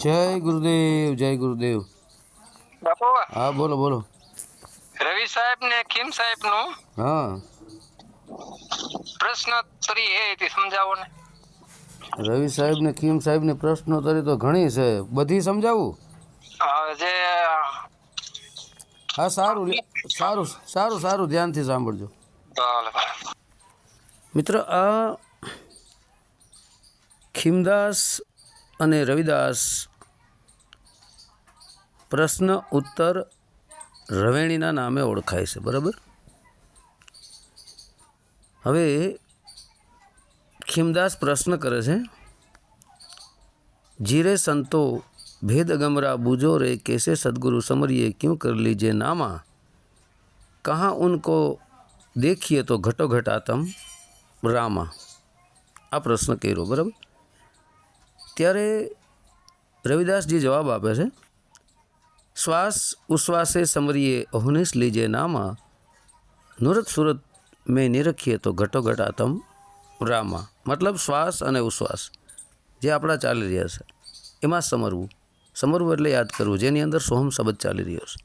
જય ગુરુદેવ જય ગુરુદેવ. બાપુ. હા બોલો બોલો. રવિ સાહેબ ને કિમ સાહેબનું હા. પ્રશ્ન તરી હે તે સમજાવો ને. રવિ સાહેબ ને કિમ સાહેબની પ્રશ્નોત્તરી તો ઘણી છે. બધી સમજાવું? જે હા સારું સારું સારું સારું ધ્યાનથી સાંભળજો. મિત્ર આ ખીમદાસ અને રવિદાસ પ્રશ્ન ઉત્તર રવેણીના નામે ઓળખાય છે બરાબર હવે ખીમદાસ પ્રશ્ન કરે છે જીરે સંતો ભેદ ગમરા બુજો રે कैसे सदगुरु समरिए क्यों कर लीजिए नामा कहाँ उनको देखिए तो घटो घट आतम રામા આ પ્રશ્ન કર્યો બરાબર ત્યારે રવિદાસજી જવાબ આપે છે, શ્વાસ ઉશ્વાસે સમરીએ અહુનિશ લીજે નામા, નુરત સુરત મેં નિરખીએ તો ઘટો ઘટાતમ રામા. મતલબ શ્વાસ અને ઉશ્વાસ જે આપણા ચાલી રહ્યા છે, એમાં સમરવું. સમરવું એટલે યાદ કરવું, જેની અંદર સોહમ શબ્દ ચાલી રહ્યો છે.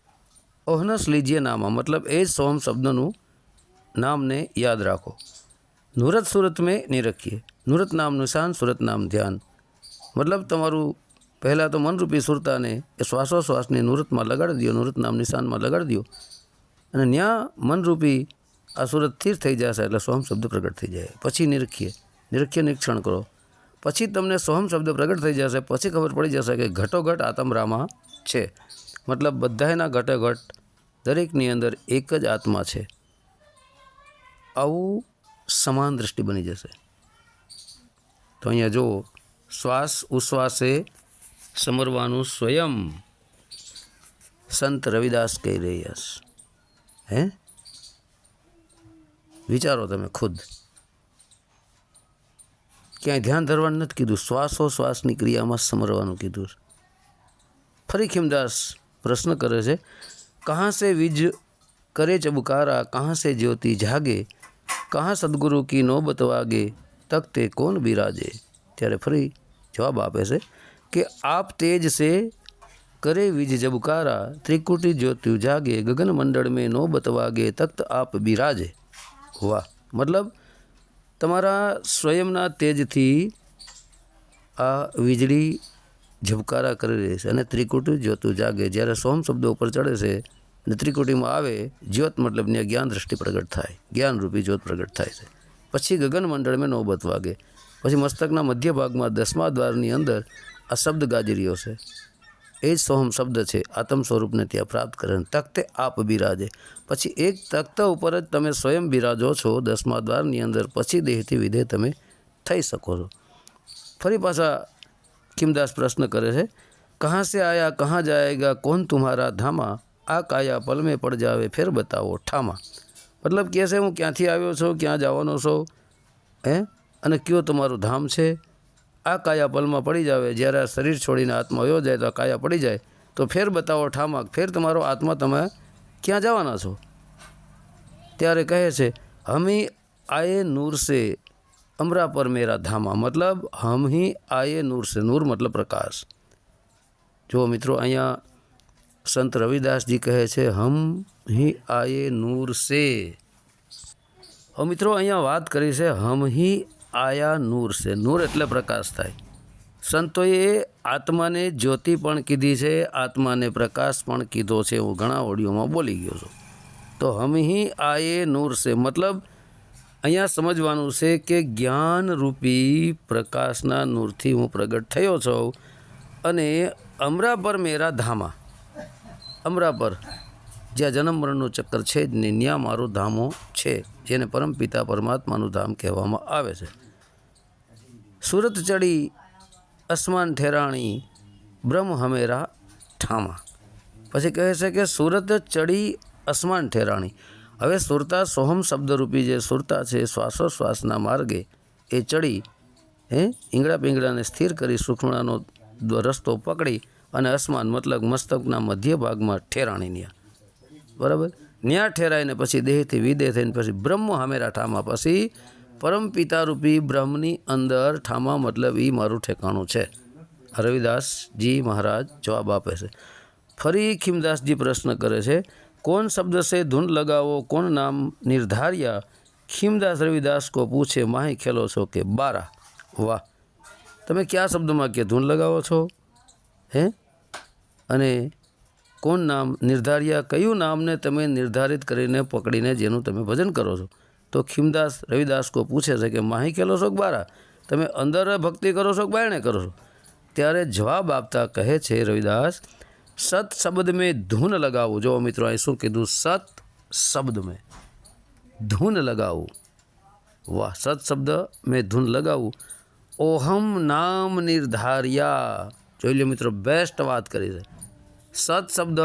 ઓહનસ લીજીએ નામા, મતલબ એ જ સોહમ શબ્દનું નામને યાદ રાખો. નુરત સુરત મેં નિરખીએ. નુરત નામ નિશાન, સુરત નામ ધ્યાન. મતલબ તમારું પહેલાં તો મનરૂપી સુરતાને એ શ્વાસોશ્વાસને નુરતમાં લગાડી દો નૃત નામ નિશાનમાં લગાડી દો અને ત્યાં મનરૂપી આ સુરત સ્થિર થઈ જશે એટલે સોહમ શબ્દ પ્રગટ થઈ જાય. પછી નિરખીએ. નિરખ્ય નિરીક્ષણ કરો. પછી તમને સોહમ શબ્દ પ્રગટ થઈ જશે, પછી ખબર પડી જશે કે ઘટોઘટ આત્મરામા છે. મતલબ બધાયના ઘટોઘટ દરેકની અંદર એક જ આત્મા છે. આવું સમાન દ્રષ્ટિ બની જશે. તો અહીંયા જુઓ શ્વાસ ઉશ્વાસે સમરવાનું સ્વયં. સંત રવિદાસ કહી રહ્યા છે. હે? વિચારો તમે ખુદ. ક્યાંય ધ્યાન ધરવાનું નથી કીધું. શ્વાસો શ્વાસની ક્રિયામાં સમરવાનું કીધું ફરી ખીમદાસ પ્રશ્ન કરે છે કહાં સે વિજ કરે ચબુકારા કહાં સે જ્યોતિ જાગે? કહાં સદગુરુ કી નોબત વાગે? તખતે કોણ બિરાજે? ત્યારે ફરી જવાબ આપે છે કે આપ તેજ સે કરે વિજ જબકારા ત્રિકુટી જ્યોતિ જાગે, ગગન મંડળ મેં નોબત વાગે તખ્ત આપ બિરાજે. વાહ. મતલબ તમારા સ્વયંના તેજથી આ વીજળી ઝબકારા કરી રહી છે અને ત્રિકુટી જ્યોતિ જાગે. જ્યારે સોમ શબ્દો ઉપર ચડે છે અને ત્રિકુટીમાં આવે, જ્યોત મતલબ ને જ્ઞાન દ્રષ્ટિ પ્રગટ થાય. જ્ઞાનરૂપી જ્યોત પ્રગટ થાય છે. પછી ગગન મંડળમાં નોબત વાગે પછી મસ્તકના મધ્ય ભાગમાં દસમા દ્વારની અંદર આ શબ્દ ગાજી રહ્યો છે. એ જ સોહમ શબ્દ છે, આત્મ સ્વરૂપને ત્યાં પ્રાપ્ત કરે તખ્તે આપ બિરાજે. પછી એક તખ્ત ઉપર જ તમે સ્વયં બિરાજો છો, દસમા દ્વારની અંદર પછી દેહથી વિધેય તમે થઈ શકો છો. ફરી પાછા કિમદાસ પ્રશ્ન કરે છે, કહાં સે આયા, કહાં જાયગા, કોણ તુમ્હારા ધામા? આ કાયા પલમે પડ જાવે, ફેર બતાવો ઠામા. મતલબ કહે છે, હું ક્યાંથી આવ્યો છું, ક્યાં જવાનો છો? હે? અને કયો તમારું ધામ છે? આ કાયા પલમાં પડી જાવે. જ્યારે આ શરીર છોડીને આત્મા વયો જાય તો આ કાયા પડી જાય. તો ફેર બતાવો ઠામાક, ફેર તમારો આત્મા તમે ક્યાં જવાના છો? ત્યારે કહે છે, હમી આયે નૂર સે અમરા પર મેરા ધામા. મતલબ, હમ હી આયે નૂર સે. નૂર મતલબ પ્રકાશ. જો મિત્રો, અહીંયા સંત રવિદાસજી કહે છે, હમ હી આયે નૂર સે. હવે મિત્રો, અહીંયા વાત કરી છે, હમ હી આયા નૂર છે. નૂર એટલે પ્રકાશ થાય. સંતોએ આત્માને જ્યોતિ પણ કીધી છે, આત્માને પ્રકાશ પણ કીધો છે. હું ઘણા ઓડિયોમાં બોલી ગયો છું. તો હમહી આ આયે નૂર છે. મતલબ અહીંયા સમજવાનું છે કે જ્ઞાનરૂપી પ્રકાશના નૂરથી હું પ્રગટ થયો છું અને અમરા પર મેરા ધામા. અમરા પર જ્યાં જન્મ મરણનું ચક્કર છે જ નહીં. ત્યાં મારું ધામો છે, જેને પરમપિતા પરમાત્માનું ધામ કહેવામાં આવે છે. સુરત ચડી અસમાન ઠેરાણી બ્રહ્મ હમેરા ઠામા. પછી કહે છે કે સુરત ચડી અસમાન ઠેરાણી. હવે સુરતા સોહમ શબ્દરૂપી જે સુરતા છે, શ્વાસોશ્વાસના માર્ગે એ ચડી, હે ઈંગડા પિંગળાને સ્થિર કરી સુખમણાનો રસ્તો પકડી અને અસમાન મતલબ મસ્તકના મધ્ય ભાગમાં ઠેરાણી ન્યા. બરાબર? ન્યા ઠેરાઈને પછી દેહથી વિદેહ થઈને પછી બ્રહ્મ હમેરા ઠામા. પછી પરમ પિતારૂપી બ્રહ્મની અંદર ઠામા મતલબ એ મારું ઠેકાણું છે. રવિદાસજી મહારાજ જવાબ આપે છે. ફરી ખીમદાસજી પ્રશ્ન કરે છે, કોણ શબ્દ સે ધૂન લગાવો, કોણ નામ નિર્ધાર્યા? ખીમદાસ રવિદાસ કો પૂછે, માહી ખેલો છો કે બારા? વાહ. તમે કયા શબ્દમાં કે ધૂન લગાવો છો? હે? અને કોણ નામ નિર્ધાર્યા? કયું નામને તમે નિર્ધારિત કરીને પકડીને જેનું તમે ભજન કરો છો? તો ખીમદાસ રવિદાસ કો પૂછે છે કે, માહી ખેલો છો કે બારા તમે અંદર ભક્તિ કરો છો કે બાયણે કરો છો? ત્યારે જવાબ આપતા કહે છે રવિદાસ, સત શબ્દ મેં ધૂન લગાવું. જો મિત્રો અહીં શું કીધું? સત શબ્દ મેં ધૂન લગાવું. વાહ, સત શબ્દ મેં ધૂન લગાવું. ઓહમ નામ નિર્ધાર્યા. જોઈ લો મિત્રો બેસ્ટ વાત કરી છે. સત શબ્દ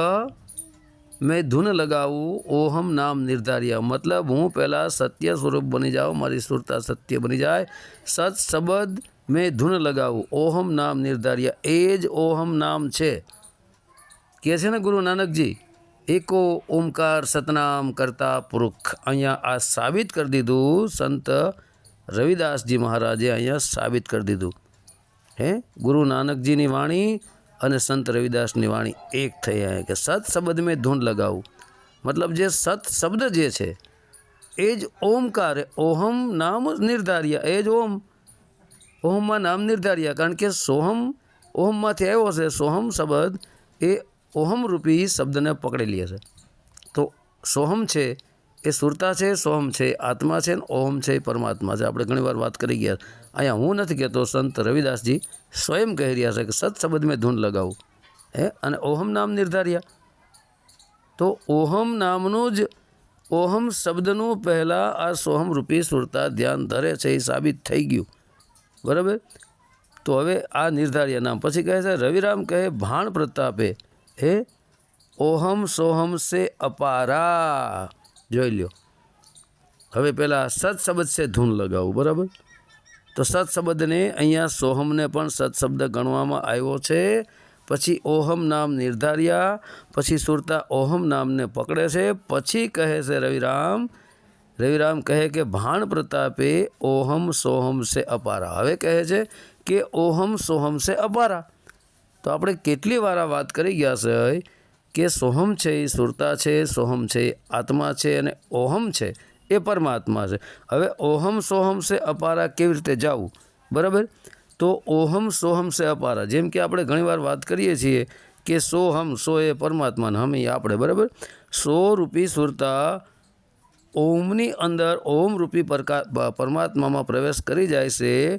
મેં ધૂન લગાવું ઓહમ નામ નિર્ધાર્યા મતલબ હું પહેલાં સત્ય સ્વરૂપ બની જાઉં મારી સુરતા સત્ય બની જાય સત શબ્દ મેં ધૂન લગાવું ઓહમ નામ નિર્ધાર્યા એ જ ઓહમ નામ છે કહે છે ને ગુરુ નાનકજી એકો ઓમકાર સતનામ કરતા પુરુખ અહીંયા આ સાબિત કરી દીધું સંત રવિદાસજી મહારાજે અહીંયા સાબિત કરી દીધું હે ગુરુ નાનકજીની વાણી અને સંત રવિદાસની વાણી એક થઈ આવે કે સત શબ્દ મેં ધૂન લગાવું. મતલબ જે સત શબ્દ જે છે, એ જ ઓમકાર, ઓહમ નામ નિર્ધાર્યા, એ જ ઓમ. ઓહમમાં નામ નિર્ધાર્યા, કારણ કે સોહમ ઓહમમાંથી આવ્યો છે, સોહમ શબ્દ એ ઓહમ રૂપી શબ્દને પકડેલી છે તો સોહમ છે એ સુરતા છે સોહમ છે, આત્મા છે ને ઓહમ છે પરમાત્મા છે. આપણે ઘણીવાર વાત કરી ગયા. અહીંયા હું નથી કહેતો, સંત રવિદાસજી સ્વયં કહી રહ્યા છે કે સત્સબદ મેં ધૂન લગાવું. હે? અને ઓહમ નામ નિર્ધાર્યા. તો ઓહમ નામનું જ, ઓહમ શબ્દનું પહેલાં આ સોહમ રૂપી સુરતા ધ્યાન ધરે છે એ સાબિત થઈ ગયું. બરાબર? તો હવે આ નિર્ધાર્યા નામ. પછી કહે છે, રવિરામ કહે, ભાણ પ્રતાપે, હે? ઓહમ સોહમ સે અપારા. જોઈ લ્યો. હવે પહેલાં સત્શબ્દ છે ધૂન લગાવું, બરાબર? તો સત્શબ્દને અહીંયા સોહમને પણ સત્શબ્દ ગણવામાં આવ્યો છે. પછી ઓહમ નામ નિર્ધાર્યા, પછી સુરતા ઓહમ નામને પકડે છે, પછી કહે છે રવિરામ રવિરામ કહે કે ભાણ પ્રતાપે ઓહમ સોહમ સે અપારા. હવે કહે છે કે ઓહમ સોહમ સે અપારા. તો આપણે કેટલી વાર આ વાત કરી ગયા છે? કે સોહમ છે એ સુરતા છે, સોહમ છે એ આત્મા છે અને ઓહમ છે એ પરમાત્મા છે. હવે ઓહમ, સોહમ સે અપારા કેવી રીતે જવું? બરાબર? તો ઓહમ, સોહમ સે અપારા. જેમ કે આપણે ઘણીવાર વાત કરીએ છીએ કે સોહમ, સો એ પરમાત્મા હમ એ આપણે, બરાબર? સો રૂપી સુરતા ઓમની અંદર ઓમ રૂપી પરમાત્મામાં પ્રવેશ કરી જાય છે,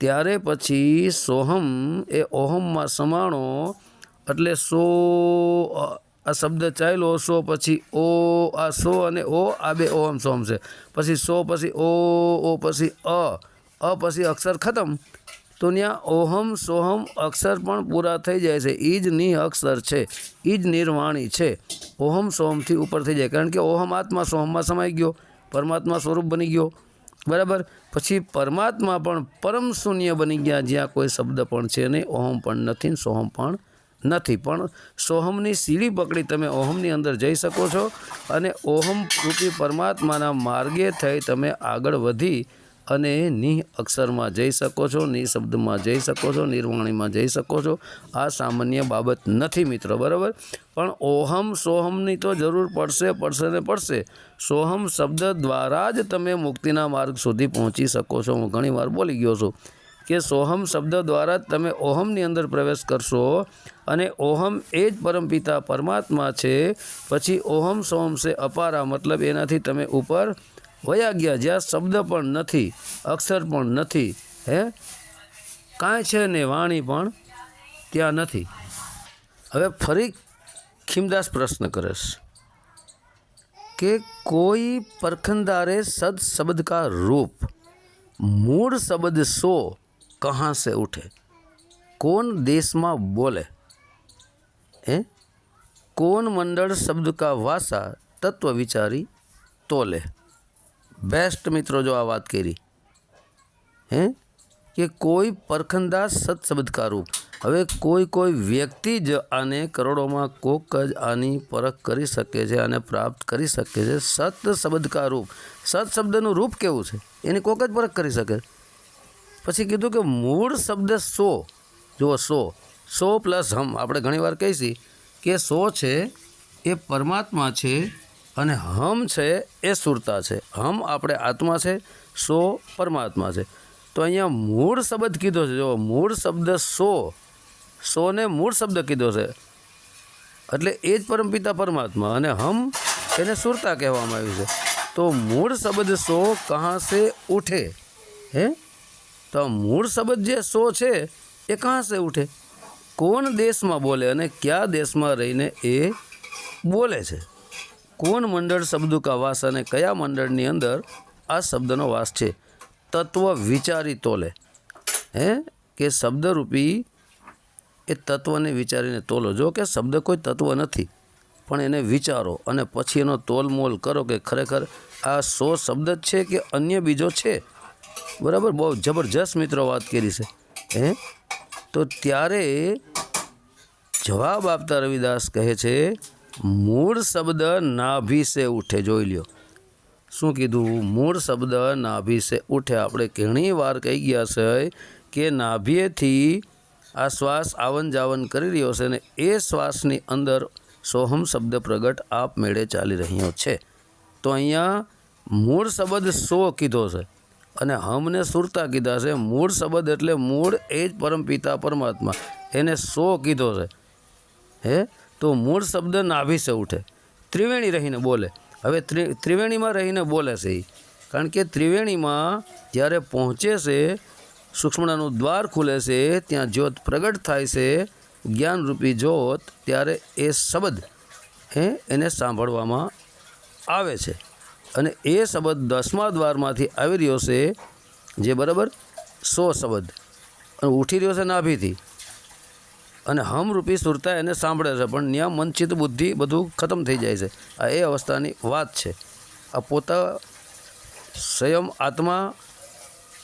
ત્યારે પછી સોહમ એ ઓહમમાં સમાણો એટલે સો આ શબ્દ ચાલ્યો, સો પછી ઓ, આ સો અને ઓ, આ બે ઓહમ સોમ છે. પછી સો પછી ઓ ઓ પછી અ અ પછી અક્ષર ખતમ. તો ત્યાં ઓહમ, સોહમ અક્ષર પણ પૂરા થઈ જાય છે. એ જ નિ અક્ષર છે. એ જ નિર્વાણી છે. ઓહમ, સોહમથી ઉપર થઈ જાય. કારણ કે ઓહમ આત્મા સોહમમાં સમાઈ ગયો. પરમાત્મા સ્વરૂપ બની ગયો. બરાબર? પછી પરમાત્મા પણ પરમ શૂન્ય બની ગયા જ્યાં કોઈ શબ્દ પણ છે નહીં. ઓહમ પણ નથી સોહમ પણ નથી, પણ સોહમની સીડી પકડી તમે ઓહમની અંદર જઈ શકો છો અને ઓહમ રૂપી પરમાત્માના માર્ગે થઈ તમે આગળ વધી અને નિ અક્ષરમાં જઈ શકો છો નિ શબ્દમાં જઈ શકો છો, નિર્વાણીમાં જઈ શકો છો. આ સામાન્ય બાબત નથી મિત્રો, બરાબર? પણ ઓહમ સોહમની તો જરૂર પડશે પડશે ને પડશે. સોહમ શબ્દ દ્વારા જ તમે મુક્તિના માર્ગ સુધી પહોંચી શકો છો. હું ઘણીવાર બોલી ગયો છું. કે સોહમ શબ્દ દ્વારા તમે ઓહમની અંદર પ્રવેશ કરશો અને ઓહમ એ જ પરમપિતા પરમાત્મા છે. પછી ઓહમ સોહમ છે અપારા મતલબ એનાથી તમે ઉપર વયા ગયા જ્યાં શબ્દ પણ નથી, અક્ષર પણ નથી, હે? કાંઈ છે ને વાણી પણ ત્યાં નથી. હવે ફરી ખીમદાસ પ્રશ્ન કરે કે કોઈ પરખંદારે સદ શબ્દ રૂપ, મૂળ શબ્દ સો कहाँ से उठे कौन देश में बोले हैं कौन मंडल शब्द का वासा तत्व विचारी तोले બેસ્ટ મિત્રો જો આ વાત કરી હે કે કોઈ પરખંદા સત શબ્દ કા રૂપ હવે કોઈ કોઈ વ્યક્તિ જ આને કરોડોમાં કોક જ આની પરખ કરી શકે છે અને પ્રાપ્ત કરી શકે છે સત શબ્દ કા રૂપ સત શબ્દનું રૂપ કેવું છે એની કોક જ પરખ કરી શકે પછી કીધું કે મૂળ શબ્દ સો. જુઓ સો. સો પ્લસ હમ. આપણે ઘણીવાર કહીશી કે સો છે એ પરમાત્મા છે અને હમ છે એ સુરતા છે. હમ આપણે આત્મા છે, સો પરમાત્મા છે. તો અહીંયા મૂળ શબ્દ કીધો છે. જો મૂળ શબ્દ સો. સોને મૂળ શબ્દ કીધો છે. એટલે એ જ પરમપિતા પરમાત્મા અને હમ એને સુરતા કહેવામાં આવ્યું છે. તો મૂળ શબ્દ સો કહાં સે ઉઠે. હે? તો મૂળ શબ્દ જે સો છે, એ કાં સે ઉઠે? કોણ દેશમાં બોલે અને કયા દેશમાં રહીને એ બોલે છે? કોણ મંડળ શબ્દો કા વાસ અને કયા મંડળની અંદર આ શબ્દનો વાસ છે? તત્વ વિચારી તોલે. હે? કે શબ્દરૂપી એ તત્વને વિચારીને તોલો. જો કે શબ્દ કોઈ તત્વ નથી, પણ એને વિચારો અને પછી એનો તોલમોલ કરો કે ખરેખર આ સો શબ્દ જ છે કે અન્ય બીજો છે? બરાબર? બહુ જબરજસ્ત મિત્રો વાત કરી છે. હે? તો ત્યારે જવાબ આપતા રવિદાસ કહે છે, મૂળ શબ્દ નાભી ઉઠે, જોઈ લ્યો. શું કીધું? મૂળ શબ્દ નાભી ઉઠે. આપણે ઘણી વાર કહી ગયા છે કે નાભીએથી આ શ્વાસ આવન જાવન કરી રહ્યો છે અને એ શ્વાસની અંદર સોહમ શબ્દ પ્રગટ આપમેળે ચાલી રહ્યો છે. તો અહીંયા મૂળ શબ્દ સો કીધો છે. અને હમને સુરતા કીધા છે. મૂળ શબ્દ એટલે મૂળ એ જ પરમપિતા પરમાત્મા. એને સો કીધો છે. હે? તો મૂળ શબ્દ નાભી ઉઠે. ત્રિવેણી રહીને બોલે. હવે ત્રિ, ત્રિવેણીમાં રહીને બોલે છે એ કારણ કે ત્રિવેણીમાં જ્યારે પહોંચે છે, સૂક્ષ્મણાનું દ્વાર ખુલે છે, ત્યાં જ્યોત પ્રગટ થાય છે, જ્ઞાનરૂપી જ્યોત, ત્યારે એ શબ્દ, હે? એને સાંભળવામાં આવે છે. અને એ શબ્દ દસમા દ્વારમાંથી આવી રહ્યો છે, જે બરાબર સો શબ્દ. અને ઉઠી રહ્યો છે નાભીથી. અને હમરૂપી સુરતા એને સાંભળે છે, પણ ત્યાં મનચિત બુદ્ધિ બધું ખતમ થઈ જાય છે. આ એ અવસ્થાની વાત છે. આ પોતા સ્વયં આત્મા,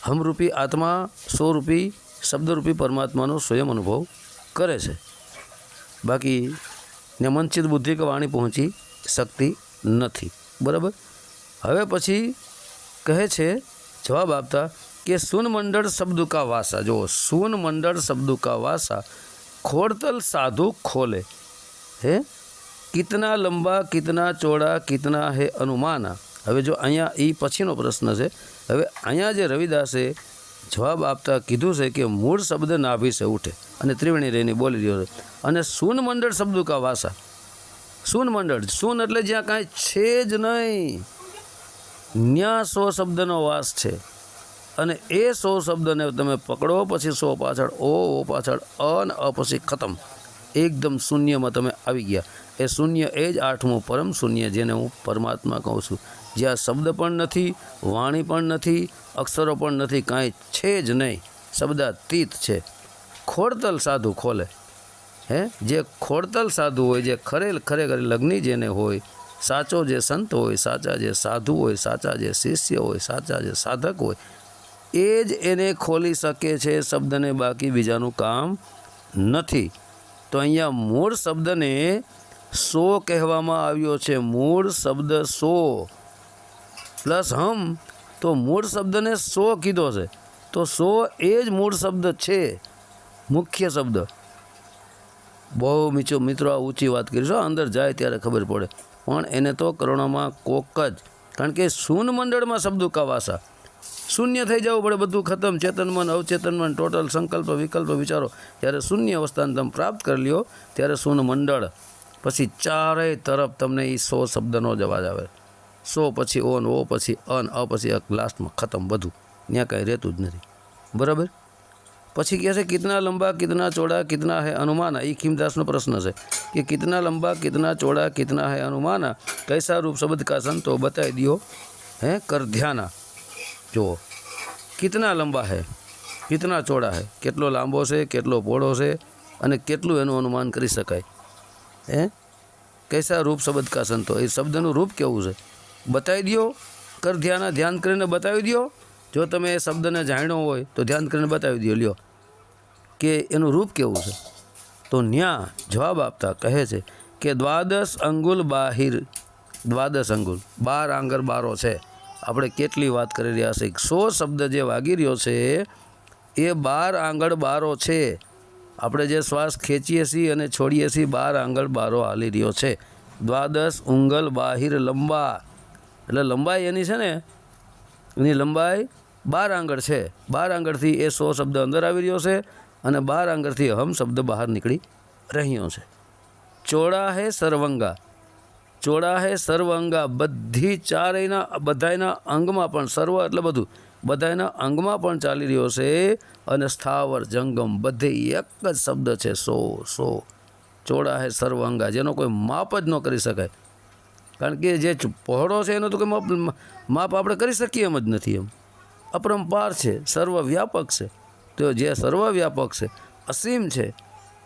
હમરૂપી આત્મા સ્વરૂપી શબ્દરૂપી પરમાત્માનો સ્વયં અનુભવ કરે છે. બાકી ને મનચિત બુદ્ધિ કે વાણી પહોંચી શકતી નથી. બરાબર? હવે પછી કહે છે, જવાબ આપતા કે સુનમંડળ મંડળ શબ્દ કા વાસા. જુઓ સુનમંડળ મંડળ શબ્દ કા વાસા, ખોડતલ સાધુ ખોલે. હે? કિતના લંબા, કિતના ચોડા, કિતના હે અનુમાના. હવે જો અહીંયા એ પછીનો પ્રશ્ન છે, હવે અહીંયા જે રવિદાસે જવાબ આપતા કીધું છે કે મૂળ શબ્દ નાભી સે ઉઠે અને ત્રિવેણી રહીને બોલી રહ્યો છે. અને સૂન મંડળ શબ્દ કા વાસા? સૂન મંડળ. સૂન એટલે જ્યાં કાંઈ છે જ નહીં. ન્યા સો શબ્દનો વાસ છે. અને એ સો શબ્દને તમે પકડો, પછી સો પાછળ ઓ ઓ પાછળ અન, અ પછી ખતમ. એકદમ શૂન્યમાં તમે આવી ગયા. એ શૂન્ય એ જ આઠમું પરમ શૂન્ય જેને હું પરમાત્મા કહું છું. જ્યાં શબ્દ પણ નથી, વાણી પણ નથી, અક્ષરો પણ નથી, કાંઈ છે જ નહીં. શબ્દાતીત છે. ખોડતલ સાધુ ખોલે. હે? જે ખોડતલ સાધુ હોય, જે ખરેલ ખરેખર લગ્ની જેને હોય સાચો જે સંત હોય, સાચા જે સાધુ હોય, સાચા જે શિષ્ય હોય, સાચા જે સાધક હોય, એ જ એને ખોલી શકે છે શબ્દને બાકી બીજાનું કામ નથી. તો અહીંયા મૂળ શબ્દને સો કહેવામાં આવ્યો છે. મૂળ શબ્દ સો પ્લસ હમ, તો મૂળ શબ્દને સો કીધો છે. તો સો એ જ મૂળ શબ્દ છે, મુખ્ય શબ્દ. બહુ મીચો, મિત્રો, આ ઊંચી વાત કરીશું અંદર જાય ત્યારે ખબર પડે. પણ એને તો કરોડોમાં કોક જ. કારણ કે શૂન મંડળમાં શબ્દો કાવાસા. શૂન્ય થઈ જવું પડે બધું ખતમ. ચેતન મન, અવચેતન મન, ટોટલ સંકલ્પ, વિકલ્પ, વિચારો. જ્યારે શૂન્ય અવસ્થાને તમે પ્રાપ્ત કરી લ્યો, ત્યારે શૂન્ય મંડળ. પછી ચારેય તરફ તમને એ સો શબ્દનો જ અવાજ આવે. સો પછી ઓન, ઓ પછી અન, અ પછી લાસ્ટમાં ખતમ બધું. ત્યાં કાંઈ રહેતું જ નથી. બરાબર? પછી કહે છે, કિતના લંબા, કિતના ચોડા, કિતના હે અનુમાના? એ ખીમદાસનો પ્રશ્ન છે કે કિતના લંબા, કિતના ચોડા, કિતના હે અનુમાના? કૈસા રૂપ શબ્દ કા તો બતાવી દો હે, કર ધ્યાના. જુઓ, કિતના લંબા હે, કિતના ચોડા હે? કેટલો લાંબો છે, કેટલો પહોળો છે અને કેટલું એનું અનુમાન કરી શકાય? હે? કૈસા રૂપ શબ્દ કા તો. એ શબ્દનું રૂપ કેવું છે? બતાવી દો કર ધ્યાના, ધ્યાન કરીને બતાવી દો જો તમે એ શબ્દને જાણ્યો હોય તો ધ્યાન કરીને બતાવી દો લ્યો. કે એનું રૂપ કેવું છે? તો ન્યા જવાબ આપતા કહે છે કે દ્વાદશ અંગુલ બાહિર. દ્વાદશ અંગુલ, બાર આંગર બારો છે. આપણે કેટલી વાત કરી રહ્યા છે? સો શબ્દ જે વાગી રહ્યો છે, એ બાર આંગળ બારો છે. આપણે જે શ્વાસ ખેંચીએ છીએ અને છોડીએ છીએ, બાર આંગળ બારો હાલી રહ્યો છે. દ્વાદશ ઉંગલ બાહિર લંબા. એટલે લંબાઈ એની છે ને? એની લંબાઈ બાર આંગળ છે. બાર આંગળથી એ સો શબ્દ અંદર આવી રહ્યો છે. અને બાર આંગળથી અહમ શબ્દ બહાર નીકળી રહ્યો છે. ચોળા હે સર્વંગા. ચોળા હે સર્વંગા. બધી ચારેયના, બધાયના અંગમાં પણ સર્વ એટલે બધું. બધાયના અંગમાં પણ ચાલી રહ્યો છે અને સ્થાવર જંગમ બધે એક જ શબ્દ છે, સો સો. ચોળા હે સર્વંગા. જેનો કોઈ માપ જ ન કરી શકાય. કારણ કે જે પહોળો છે એનો તો કોઈ માપ માપ આપણે કરી શકીએ એમ જ નથી એમ. અપરંપાર છે, સર્વવ્યાપક છે. તો જે સર્વવ્યાપક છે, અસીમ છે,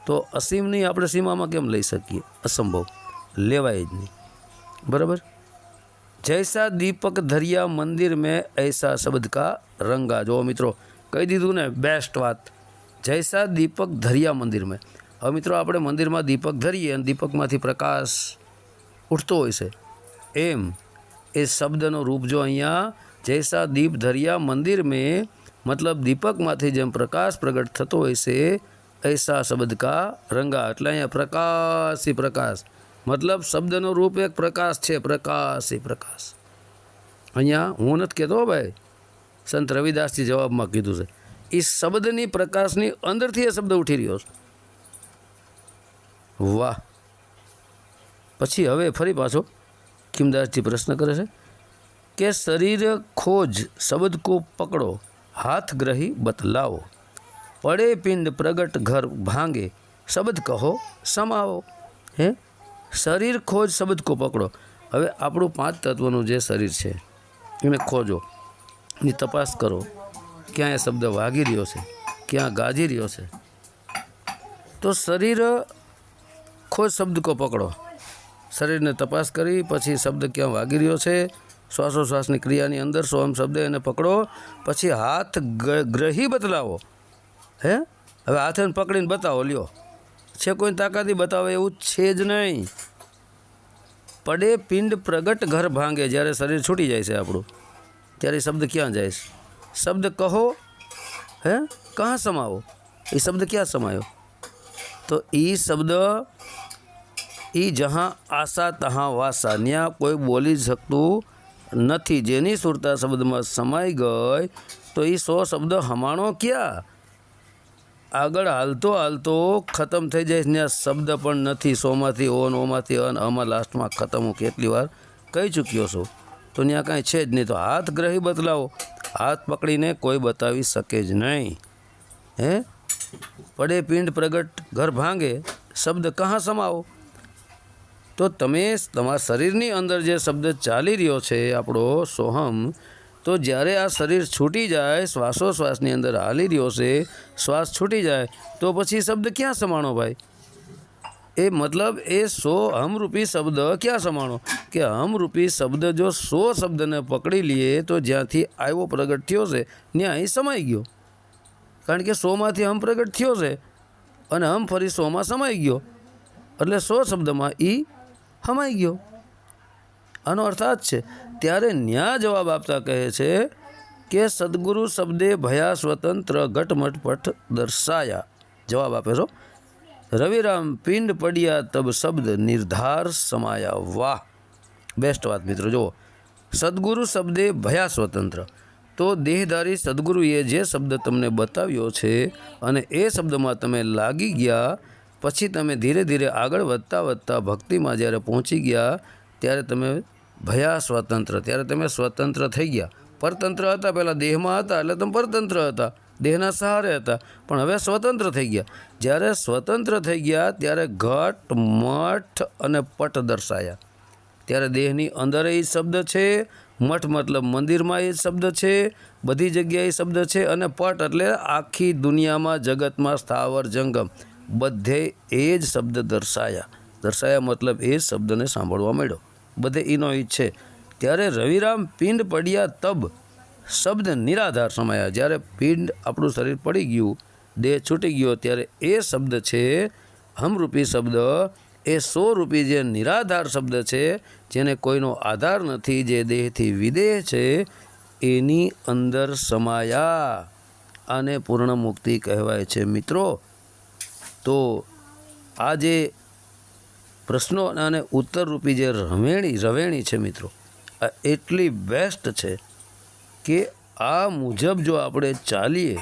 તો અસીમની આપણે સીમામાં કેમ લઈ શકીએ? અસંભવ. લેવાય જ નહીં. બરાબર? જૈસા દીપક ધરિયા મંદિર મેં એસા શબ્દ કા રંગા. જો મિત્રો, કહી દીધું ને બેસ્ટ વાત. જૈસા દીપક ધરિયા મંદિર મેં. હવે મિત્રો, આપણે મંદિરમાં દીપક ધરીએ અને દીપકમાંથી પ્રકાશ ઉઠતો હોય છે. એમ. એ શબ્દનો રૂપ જો અહીંયા જૈસા દીપ ધરિયા મંદિર મેં મતલબ દીપકમાંથી જેમ પ્રકાશ પ્રગટ થતો હોય છે ऐसा શબ્દ કા રંગા એટલે અહીંયા પ્રકાશી પ્રકાશ મતલબ શબ્દનો રૂપ એક પ્રકાશ છે પ્રકાશી પ્રકાશ અહીંયા હું નથી કહેતો હો ભાઈ સંત રવિદાસજી જવાબમાં કીધું છે એ શબ્દની પ્રકાશની અંદરથી એ શબ્દ ઉઠી રહ્યો છે વાહ પછી હવે ફરી પાછો કિમદાસજી પ્રશ્ન કરે છે કે શરીર ખોજ શબ્દ કો પકડો? હાથ ગ્રહી બતલાવો. પડે પિંડ પ્રગટ ઘર ભાંગે. શબ્દ કહો, સમાવો. હે? શરીર ખોજ શબ્દ કો પકડો. હવે આપણું પાંચ તત્વનું જે શરીર છે, એને ખોજો. એની તપાસ કરો, ક્યાં એ શબ્દ વાગી રહ્યો છે, ક્યાં ગાજી રહ્યો છે. તો શરીર ખોજ શબ્દ કો પકડો. શરીરને તપાસ કરી, પછી શબ્દ ક્યાં વાગી રહ્યો છે શ્વાસોશ્વાસની ક્રિયાની અંદર સોમ શબ્દ એને પકડો, પછી હાથ ગ્રહી બદલાવો. હે? હવે હાથે પકડીને બતાવો, લ્યો. છે કોઈ તાકાતી બતાવે એવું છે જ નહીં. પડે પિંડ પ્રગટ ઘર ભાંગે, જ્યારે શરીર છૂટી જાય છે આપણું. ત્યારે શબ્દ ક્યાં જાય છે? શબ્દ કહો. હે? કहाँ સમાવો? એ શબ્દ ક્યાં સમાયો? તો એ શબ્દ એ જહાં આશા તહાં વાસા ત્યાં કોઈ બોલી શકતું નથી. જેની સુરતા શબ્દમાં સમાઈ ગઈ, તો એ સો શબ્દ હમાણો ક્યાં? આગળ હાલતો હાલતો ખતમ થઈ જાય ત્યાં શબ્દ પણ નથી. સોમાંથી ઓન ઓમાંથી અન. અમાર લાસ્ટમાં ખતમ હું કેટલી વાર કહી ચૂક્યો છું. તો ત્યાં કાંઈ છે જ નહીં. તો હાથ ગ્રહી બદલાવો. હાથ પકડીને કોઈ બતાવી શકે જ નહીં. હે? પડે પિંડ પ્રગટ, ઘર ભાંગે. શબ્દ કહાં સમાવો? તો તમે તમારા શરીરની અંદર જે શબ્દ ચાલી રહ્યો છે, આપણો સોહમ, તો જ્યારે આ શરીર છૂટી જાય, શ્વાસોશ્વાસની અંદર હાલી રહ્યો છે, શ્વાસ છૂટી જાય, તો પછી શબ્દ ક્યાં સમાણો ભાઈ? એ મતલબ એ સો હમરૂપી શબ્દ ક્યાં સમાણો? કે હમરૂપી શબ્દ જો સો શબ્દને પકડી લઈએ તો જ્યાંથી આવ્યો પ્રગટ થયો છે, ત્યાં અહીં સમાઈ ગયો. કારણ કે સોમાંથી હમ પ્રગટ થયો છે, અને હમ ફરી સોમાં સમાઈ ગયો. એટલે સો શબ્દમાં ઈ હમાઈ ગયો. આનો અર્થ આ જ છે. ત્યારે ન્યા જવાબ આપતા કહે છે કે સદગુરુ શબ્દે ભયા સ્વતંત્ર ઘટમટપટ દર્શાયા. જવાબ આપે છો રવિરામ પિંડ પડ્યા તબ શબ્દ નિર્ધાર સમાયા વાહ. બેસ્ટ વાત મિત્રો, જુઓ. સદગુરુ શબ્દે ભયા સ્વતંત્ર. તો દેહધારી સદગુરુએ જે શબ્દ તમને બતાવ્યો છે અને એ શબ્દમાં તમે લાગી ગયા પછી તમે ધીરે ધીરે આગળ વધતા વધતા ભક્તિમાં જ્યારે પહોંચી ગયા, ત્યારે તમે ભયા સ્વતંત્ર, ત્યારે તમે સ્વતંત્ર થઈ ગયા. પરતંત્ર હતા, પહેલાં દેહમાં હતા, એટલે તમે પરતંત્ર હતા. દેહના સહારે હતા, પણ હવે સ્વતંત્ર થઈ ગયા. જ્યારે સ્વતંત્ર થઈ ગયા, ત્યારે ઘટ, મઠ અને પટ દર્શાયા. ત્યારે દેહની અંદર એ શબ્દ છે, મઠ મતલબ મંદિરમાં એ શબ્દ છે, બધી જગ્યાએ શબ્દ છે અને પટ એટલે આખી દુનિયામાં જગતમાં સ્થાવર જંગમ. બધે એ જ શબ્દ દર્શાયા. દર્શાયા મતલબ એ જ શબ્દને સાંભળવા મળ્યો. બધે એનો ઈ છે. ત્યારે રવિરામ પિંડ પડ્યા તબ શબ્દ નિરાધાર સમાયા. જ્યારે પિંડ આપણું શરીર પડી ગયું, દેહ છૂટી ગયો, ત્યારે એ શબ્દ છે, હમરૂપી શબ્દ. એ સો રૂપી જે નિરાધાર શબ્દ છે, જેને કોઈનો આધાર નથી, જે દેહથી વિદેહ છે, એની અંદર સમાયા. આને પૂર્ણ મુક્તિ કહેવાય છે. મિત્રો તો આ જે પ્રશ્નો અને ઉત્તરરૂપી જે રમેણી રવેણી છે મિત્રો, આ એટલી બેસ્ટ છે કે આ મુજબ જો આપણે ચાલીએ,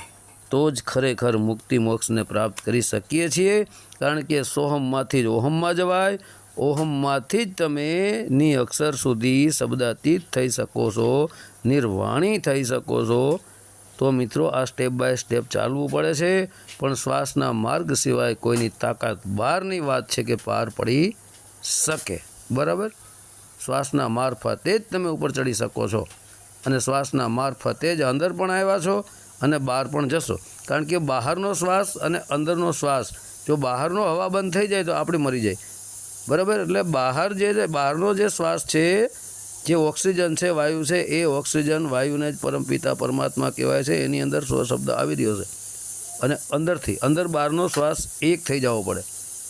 તો જ ખરેખર મુક્તિ મોક્ષને પ્રાપ્ત કરી શકીએ છીએ. કારણ કે સોહમમાંથી જ ઓહમમાં જવાય, ઓહમમાંથી જ તમે ની અક્ષર સુધી શબ્દાતીત થઈ શકો છો, નિર્વાણી થઈ શકો છો. તો મિત્રો આ સ્ટેપ બાય સ્ટેપ ચાલવું પડે છે. પણ શ્વાસના માર્ગ સિવાય કોઈની તાકાત બહારની વાત છે કે પાર પડી શકે. બરાબર? શ્વાસના મારફતે જ તમે ઉપર ચડી શકો છો. અને શ્વાસના મારફતે જ અંદર પણ આવ્યા છો અને બહાર પણ જશો. કારણ કે બહારનો શ્વાસ અને અંદરનો શ્વાસ, જો બહારનો હવા બંધ થઈ જાય તો આપણે મરી જાય. બરાબર? એટલે બહાર જે બહારનો જે શ્વાસ છે જે ઓક્સિજન છે, વાયુ છે, એ ઓક્સિજન વાયુને જ પરમપિતા પરમાત્મા કહેવાય છે, એની અંદર સ્વશબ્દ આવી રહ્યો છે. અને અંદરથી, અંદર બહારનો શ્વાસ એક થઈ જવો પડે.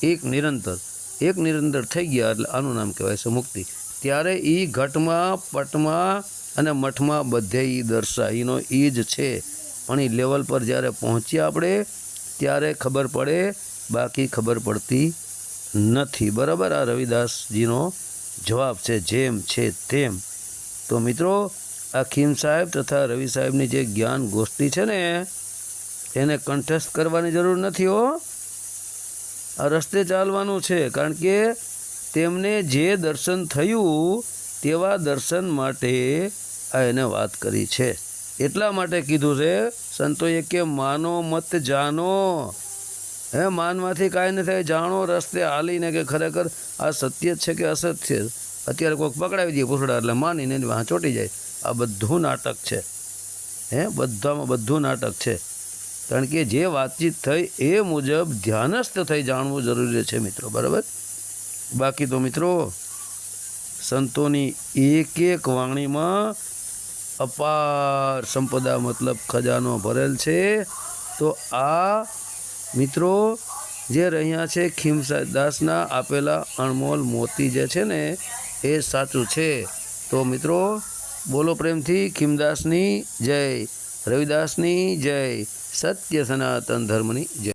એક નિરંતર. એક નિરંતર થઈ ગયા એટલે આનું નામ કહેવાય છે મુક્તિ. ત્યારે એ ઘટમાં, પટમાં અને મઠમાં બધે એ દર્શાવીનો એ જ છે. પણ એ લેવલ પર જ્યારે પહોંચ્યા આપણે, ત્યારે ખબર પડે, બાકી ખબર પડતી નથી. બરાબર આ રવિદાસજીનો જવાબ છે જેમ છે તેમ. તો મિત્રો, આ ખીમ સાહેબ તથા રવિ સાહેબની જે જ્ઞાન ગોષ્ઠી છે ને એને કંઠસ્થ કરવાની જરૂર નથી હો. આ રસ્તે ચાલવાનું છે, કારણ કે તેમને જે દર્શન થયું, તેવા દર્શન માટે આ એને વાત કરી છે. એટલા માટે કીધું છે, સંતોએ કે માનો મત જાનો. હે માનમાંથી કાંઈ ન થાય. જાણો, રસ્તે હાલીને કે ખરેખર આ સત્ય છે કે અસત્ય અત્યારે કોઈક પકડાવી દઈએ પૂછડા એટલે માનીને વાં ચોંટી જાય. આ બધું નાટક છે. હે, બધામાં બધું નાટક છે. કારણ કે જે વાતચીત થઈ એ મુજબ ધ્યાનસ્થ થઈ જાણવું જરૂરી છે મિત્રો, બરાબર? બાકી તો મિત્રો, સંતોની એક એક વાણીમાં અપાર સંપદા, મતલબ ખજાનો ભરેલ છે. તો આ મિત્રો, જે રહ્યા છે ખીમદાસના આપેલા અણમોલ મોતી જે છે ને, એ સાચું છે. તો મિત્રો, બોલો પ્રેમથી, ખીમદાસની જય, રવિદાસની જય, સત્ય સનાતન ધર્મની જય.